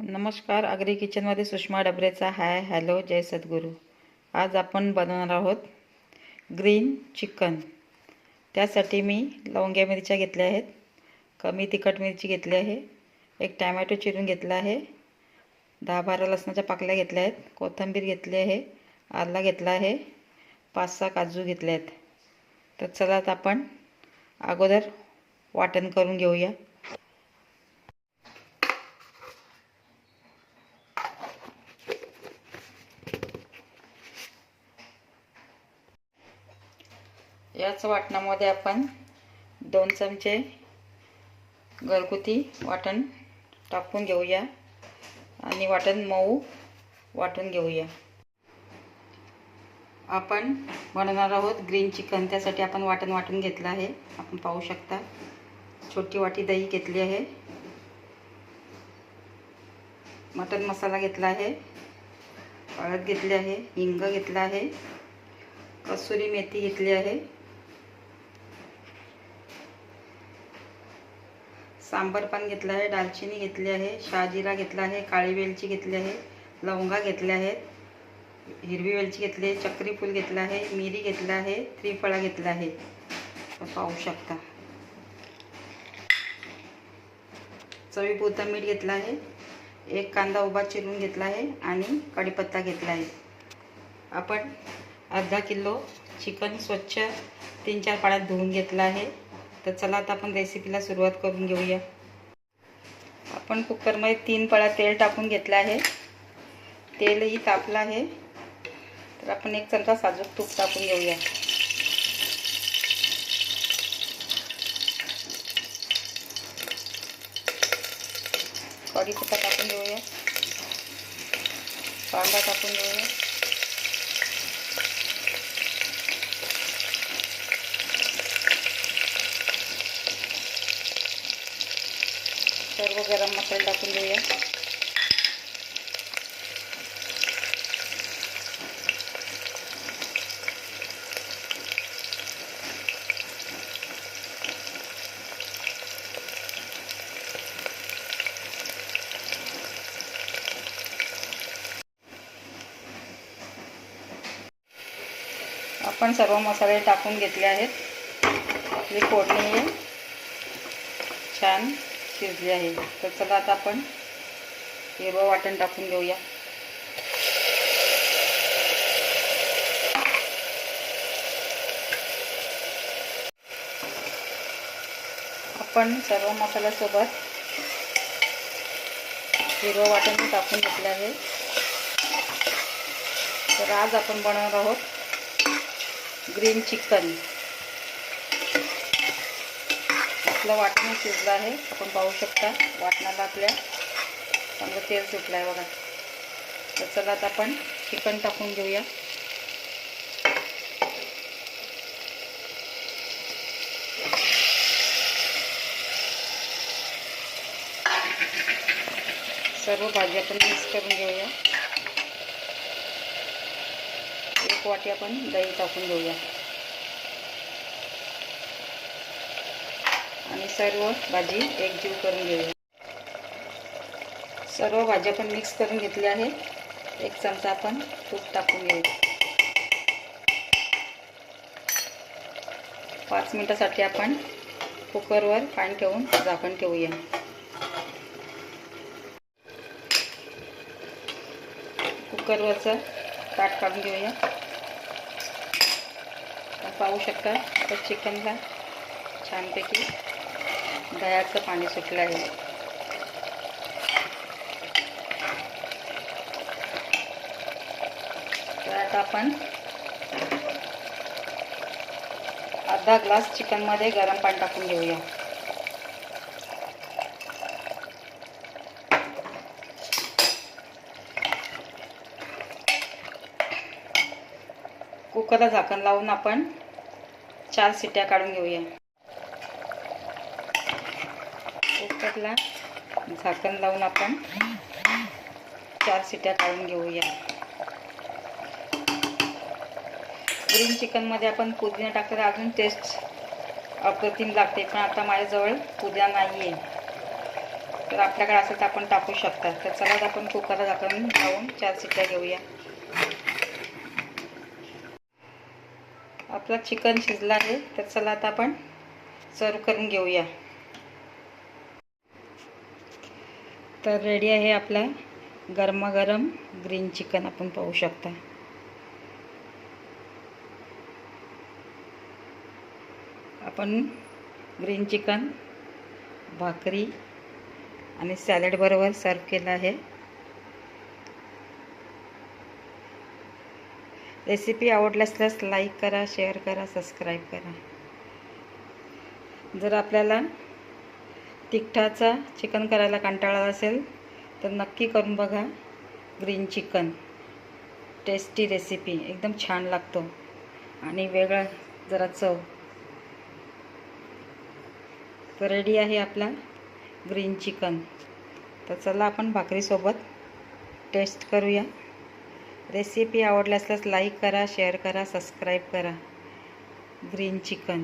नमस्कार आगरी किचनमध्ये Sushma डबरेचा. Hi hello जय सद्गुरू. आज आपण बनवणार आहोत ग्रीन चिकन. त्यासाठी मी लवंग्या मिरच्या घेतल्या आहेत कमी तिखट मिरची घेतली आहे एक टॅमॅटो चिरून घेतला आहे दहा बारा लसणाच्या पाकल्या घेतल्या आहेत कोथिंबीर घेतली आहे आला घेतला आहे पाच सहा काजू घेतले आहेत. तर चला आता आपण अगोदर वाटण करून घेऊया. याच वाटणामध्ये आपण दोन चमचे घरगुती वाटण टाकून घेऊया आणि वाटण मऊ वाटून घेऊया. आपण बनवणार आहोत ग्रीन चिकन त्यासाठी आपण वाटण वाटून घेतलं आहे. आपण पाहू शकता छोटी वाटी दही घेतली आहे. मटन मसाला घेतला आहे. हळद घेतली आहे हिंग घेतला आहे. कसुरी मेथी घेतली आहे. सांबर पण घेतलं आहे दालचिनी घेतली आहे शहाजिरा घेतला आहे काळी वेलची घेतली आहे लवंगा घेतल्या आहेत हिरवी वेलची घेतली आहे चक्री फूल घेतलं आहे मिरी घेतलं आहे त्रिफळा घेतला आहे. पाहू शकता. चवीपुरता मीठ घेतला आहे एक कांदा उभा चिरून घेतला आहे आणि कढीपत्ता घेतला आहे. आपण अर्धा किलो चिकन स्वच्छ तीन चार पाण्यात धुवून घेतलं आहे. तर चला आता आपण रेसिपीला सुरुवात करून घेऊया. आपण कुकरमध्ये तीन पळा तेल टाकून घेतलं आहे. तेलही तापलं आहे. तर आपण एक चमचा साजूक तूप टाकून घेऊया. कढीपत्ता टाकून घेऊया. कांदा टाकून घेऊया सर्व गरम मसाले टाकून देऊया. आपण सर्व मसाले टाकून घेतले आहेत. आपली फोडणी आहे छान. शिजली आहे. तर चला आता आपण हिरवं वाटण टाकून घेऊया. आपण सर्व मसाल्यासोबत हिरवं वाटण टाकून घेतलं आहे. तर आज आपण बनवणार आहोत ग्रीन चिकन. आपलं वाटण शिजलं आहे. आपण पाहू शकता. वाटणाला आपल्या चांगलं तेल सुटलं आहे बघा. तर चला आता आपण चिकन टाकून घेऊया. सर्व भाजी आपण मिक्स करून घेऊया. एक वाटी आपण दही टाकून घेऊया. सर्व भाजी एकजीव करून घेऊया. सर्व भाज्या पण मिक्स करून घेतल्या आहे एक चमचा आपण तूप टाकून घेऊ. पाच मिनटासाठी आपण कुकरवर पाणी ठेवून झाकण ठेवूया. कुकरवरचं ताट काढून घेऊया. पाहू शकता तर चिकनला छानपैकी दह्याचं पाणी सुटलं आहे. तर आता आपण अर्धा ग्लास चिकनमध्ये गरम पाणी टाकून घेऊया. कुकरला झाकण लावून आपण चार सिट्ट्या काढून घेऊया. कुकरला झाकण लावून आपण चार सिट्या काढून घेऊया. ग्रीन चिकनमध्ये आपण पुदिना टाकलं अजून टेस्ट अप्रतिम लागते. पण आता माझ्याजवळ पुदिना नाही आहे तर आपल्याकडे असेल तर आपण टाकू शकता. तर चला आपण कुकरला झाकून लावून चार शिट्ट्या घेऊया. आपलं चिकन शिजलं आहे. तर चला आता आपण सर्व करून घेऊया. तर रेडी आहे आपला गरमागरम ग्रीन चिकन आपण पाहू शकता. आपण ग्रीन चिकन भाकरी आणि सॅलडबरोबर सर्व केलं आहे. रेसिपी आवडल्यास लाईक करा शेअर करा सबस्क्राईब करा. जर आपल्याला तिखटाचा चिकन करायला कंटाळा असेल तर नक्की करून बघा. Green chicken. Tasty recipe. एकदम छान लागतो. आणि वेगळा जरा चव. तर रेडी आहे आपला ग्रीन चिकन. तर चला आपण भाकरीसोबत टेस्ट करूया. रेसिपी आवडल्यास लाईक करा शेअर करा सबस्क्राईब करा. Green chicken.